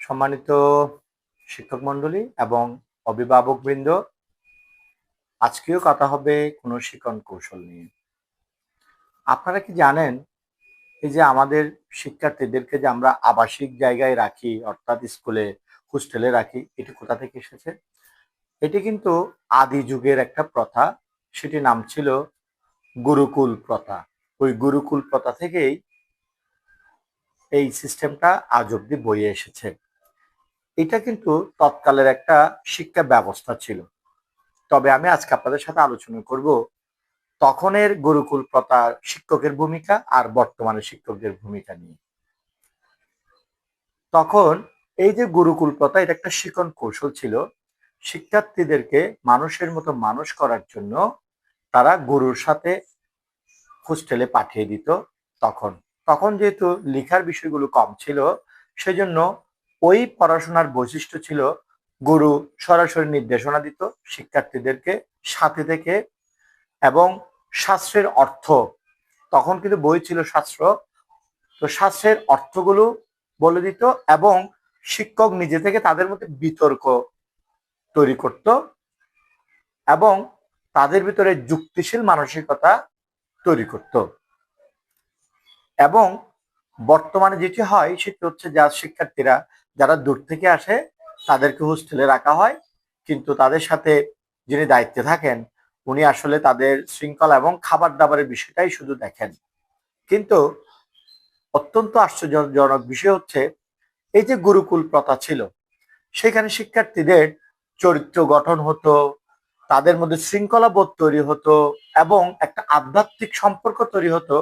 সম্মানিত শিক্ষক মণ্ডলী এবং অভিভাবকবৃন্দ আজকেও কথা হবে কোনো শিক্ষণ কৌশল নিয়ে। আপনারা কি জানেন এই যে আমাদের শিক্ষার্থীদেরকে যে আমরা আবাসিক জায়গায় রাখি, অর্থাৎ স্কুলে, হোস্টেলে রাখি, এটি কোথা থেকে এসেছে? এটি কিন্তু আদি যুগের একটা প্রথা সেটি নাম ছিল গুরুকুল প্রথা। ওই গুরুকুল প্রথা থেকেই এই সিস্টেমটা আজ অব্দি বয়ে এসেছে। এটা কিন্তু তৎকালের একটা শিক্ষা ব্যবস্থা ছিল। তবে আমি আজকে আপনাদের সাথে আলোচনা করব তখনের গুরুকুল প্রথার শিক্ষকের ভূমিকা আর বর্তমানে শিক্ষকদের ভূমিকা নিয়ে। তখন এই যে গুরুকুল প্রথা, এটা একটা শিক্ষণ কৌশল ছিল। শিক্ষার্থীদেরকে মানুষের মতো মানুষ করার জন্য তারা গুরুর সাথে হোস্টেলে পাঠিয়ে দিত তখন। তখন যেহেতু লেখার বিষয়গুলো কম ছিল, সেজন্য ওই পড়াশোনার বৈশিষ্ট্য ছিল গুরু সরাসরি নির্দেশনা দিত শিক্ষার্থীদেরকে সাথে থেকে এবং শাস্ত্রের অর্থ। তখন কিন্তু বই ছিল শাস্ত্র। তো শাস্ত্রের অর্থগুলো বলে দিত এবং শিক্ষক নিজে থেকে তাদের মধ্যে বিতর্ক তৈরি করত এবং তাদের ভিতরে যুক্তিশীল মানসিকতা তৈরি করত। এবং বর্তমানে যেটি হয়, সেটি হচ্ছে যা শিক্ষার্থীরা যারা দূর থেকে আসে, তাদেরকে হোস্টেলে রাখা হয়। কিন্তু তাদের সাথে যিনি দায়িত্বে থাকেন, উনি আসলে তাদের শৃঙ্খলা এবং খাবার দাবারের বিষয়টাই শুধু দেখেন। কিন্তু অত্যন্ত আশ্চর্যজনক বিষয় হচ্ছে, এই যে গুরুকুল প্রথা ছিল, সেখানে শিক্ষার্থীদের চরিত্র গঠন হতো, তাদের মধ্যে শৃঙ্খলা বোধ তৈরি হতো এবং একটা আধ্যাত্মিক সম্পর্ক তৈরি হতো।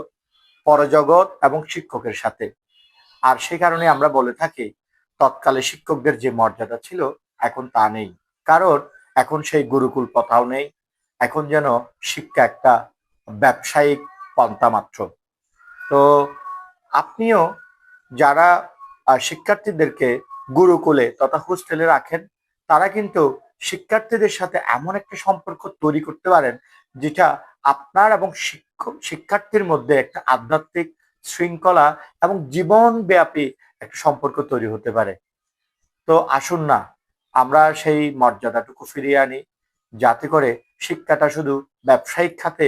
পরজগৎ এবং শিক্ষকের সাথে। আর সেই কারণে আমরা বলে থাকি, তৎকালে শিক্ষকদের যে মর্যাদা ছিল, এখন তা নেই। কারণ এখন সেই গুরুকুল প্রথাও নেই। এখন যেন শিক্ষা একটা ব্যবসায়িক পন্থা মাত্র। তো আপনিও যারা শিক্ষার্থীদেরকে গুরুকুলে তথা হোস্টেলে রাখেন, তারা কিন্তু শিক্ষার্থীদের সাথে এমন একটা সম্পর্ক তৈরি করতে পারেন যেটা আপনার এবং শিক্ষক, শিক্ষার্থীর মধ্যে একটা আধ্যাত্মিক শৃঙ্খলা এবং জীবনব্যাপী একটা সম্পর্ক তৈরি হতে পারে। তো আসুন না, আমরা সেই মর্যাদাটুকু ফিরিয়ে আনি। যাতে করে শিক্ষাটা শুধু ব্যবসায়িক খাতে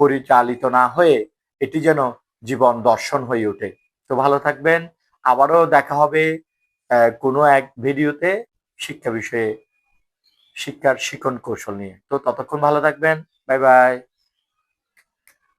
পরিচালিত না হয়ে এটি যেন জীবন দর্শন হয়ে ওঠে। তো ভালো থাকবেন। আবারও দেখা হবে কোনো এক ভিডিওতে শিক্ষা বিষয়ে শিক্ষার শিক্ষণ কৌশল নিয়ে। তো ততক্ষণ ভালো থাকবেন। Bye bye.